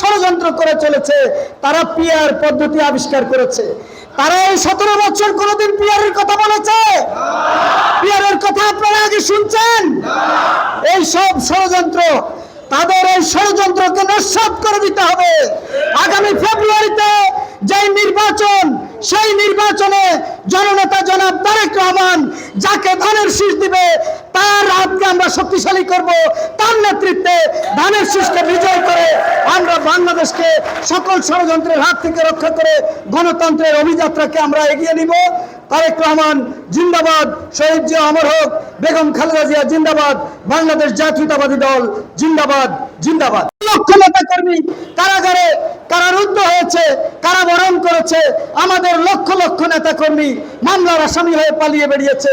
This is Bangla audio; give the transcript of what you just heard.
ষড়যন্ত্র করে চলেছে। তারা পিয়ার পদ্ধতি আবিষ্কার করেছে। তারা এই সতেরো বছর কোনোদিন পিয়ারের কথা বলেছে? পিয়ারের কথা আপনারা আগে শুনছেন? এই সব ষড়যন্ত্র, তাদের এই ষড়যন্ত্রকে নস্বাত করে দিতে হবে। আগামী ফেব্রুয়ারিতে যেই নির্বাচন, সেই নির্বাচনে জননেতা জনাব তারেক রহমান যাকে ধানের শীষ দিবে আমরা শক্তিশালী করব, তার নেতৃত্বে ধানের শীষকে বিজয় করে আমরা বাংলাদেশকে সকল ষড়যন্ত্রের হাত থেকে রক্ষা করে গণতন্ত্রের অভিযাত্রাকে আমরা এগিয়ে নিব। তারেক রহমান জিন্দাবাদ, শহীদ জিয়া অমর হোক, বেগম খালেদা জিয়া জিন্দাবাদ, বাংলাদেশ জাতীয়তাবাদী দল জিন্দাবাদ জিন্দাবাদ। লক্ষ নেতা কর্মী কারাগারে কারারুদ্ধ হয়েছে, কারাবরণ করেছে, আমাদের লক্ষ লক্ষ নেতা কর্মী মামলার আসামি হয়ে পালিয়ে বেরিয়েছে।